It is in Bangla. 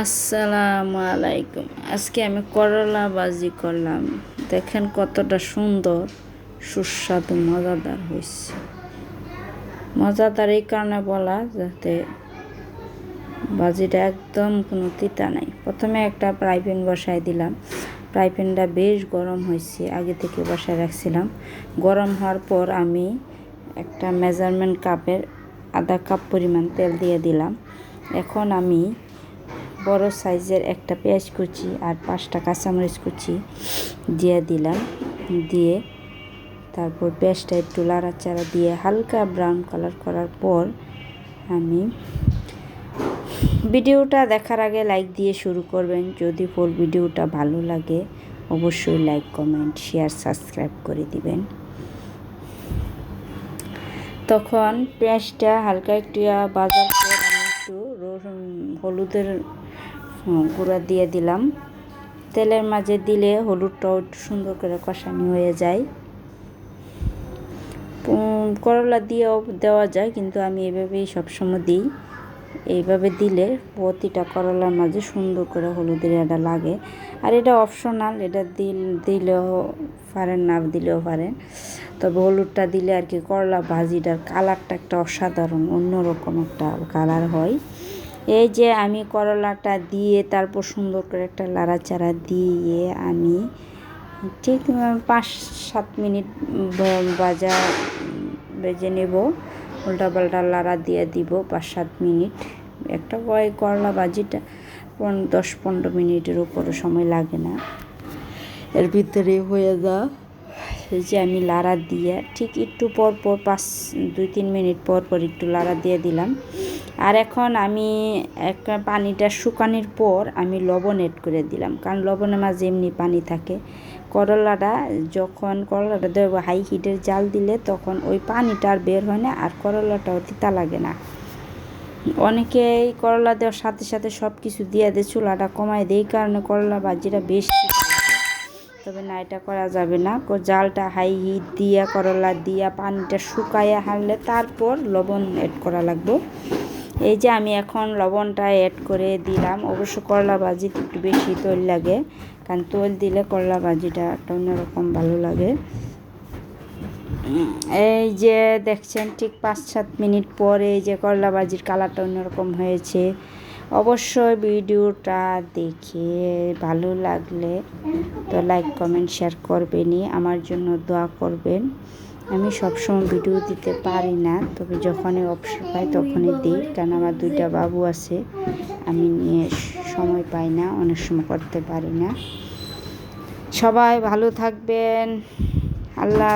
আসসালামু আলাইকুম আজকে আমি করলা বাজি করলাম। দেখেন কতটা সুন্দর, সুস্বাদু, মজাদার হয়েছে। মজাদার এই কারণে বলা যাতে বাজিটা একদম কোনো তিতা নাই। প্রথমে একটা ফ্রাই প্যান বসাই দিলাম। ফ্রাই প্যানটা বেশ গরম হয়েছে, আগে থেকে বসায় রাখছিলাম। গরম হওয়ার পর আমি একটা মেজারমেন্ট কাপের আধা কাপ পরিমাণ তেল দিয়ে দিলাম। এখন আমি বড় সাইজের একটা পেঁয়াজ কুচি আর পাঁচটা কাঁচামরিচ কুচি দিয়ে দিলাম। দিয়ে তারপর পেঁয়াজটা একটু লাড়াচাড়া দিয়ে হালকা ব্রাউন কালার করার পর আমি ভিডিওটা দেখার আগে লাইক দিয়ে শুরু করবেন। যদি ফুল ভিডিওটা ভালো লাগে, অবশ্যই লাইক কমেন্ট শেয়ার সাবস্ক্রাইব করে দিবেন। তখন পেঁয়াজটা হালকা একটু বাজার পর আমি একটু রসুন, হলুদের গুঁড়া দিয়ে দিলাম। তেলের মাঝে দিলে হলুদটাও সুন্দর করে কষানি হয়ে যায়। করলা দিয়েও দেওয়া যায়, কিন্তু আমি এভাবেই সবসময় দিই। এইভাবে দিলে প্রতিটা করলার মাঝে সুন্দর করে হলুদের এটা লাগে। আর এটা অপশনাল এটা দিল, দিলেও পারেন, না দিলেও পারেন। তবে হলুদটা দিলে আর কি করলা ভাজিটার কালারটা একটা অসাধারণ, অন্যরকম একটা কালার হয়। এই যে আমি করলাটা দিয়ে তারপর সুন্দর করে একটা লাড়াচাড়া দিয়ে আমি ঠিক পাঁচ সাত মিনিট ভাজা বেজে নেব। উল্টা পাল্টা লাড়া দিয়ে দিব পাঁচ সাত মিনিট। একটা কয় করলা বাজিটা ভাজিটা দশ পনেরো মিনিটের উপরে সময় লাগে না। এর ভিতরে হয়ে যা। যে আমি লাড়া দিয়ে ঠিক একটু পর পর পাঁচ, দুই, তিন মিনিট পর পর একটু লাড়া দিয়ে দিলাম। আর এখন আমি একটা পানিটা শুকানোর পর আমি লবণ এড করে দিলাম। কারণ লবণের মাঝে এমনি পানি থাকে। করলাটা যখন, করলাটা দেবো হাই হিটের জাল দিলে তখন ওই পানিটা আর বের হয় না আর করলাটাও তিতা লাগে না। অনেকেই করলা দেওয়ার সাথে সাথে সব কিছু দিয়ে দেয়, চুলাটা কমায় দেয় কারণে করলা বাজিটা বেশ তবে না, এটা করা যাবে না। জালটা হাই হিট দিয়া, করলা দিয়া পানিটা শুকাইয়া হারলে তারপর লবণ এড করা লাগবে। এই যে আমি এখন লবণটা অ্যাড করে দিলাম। অবশ্য করলা ভাজিতে একটু বেশি তৈল লাগে, কারণ তৈল দিলে করলা ভাজিটা একটা অন্যরকম ভালো লাগে। এই যে দেখছেন, ঠিক পাঁচ সাত মিনিট পরে এই যে করলা ভাজির কালারটা অন্যরকম হয়েছে। অবশ্যই ভিডিওটা দেখে ভালো লাগলে তো লাইক কমেন্ট শেয়ার করবেনই। আমার জন্য দোয়া করবেন। আমি সবসময় ভিডিও দিতে পারি না, তবে যখনই অবসর পাই তখনই দিই। কারণ আমার দুইটা বাবু আছে, আমি নিয়ে সময় পাই না, অনেক সময় করতে পারি না। সবাই ভালো থাকবেন। আল্লাহ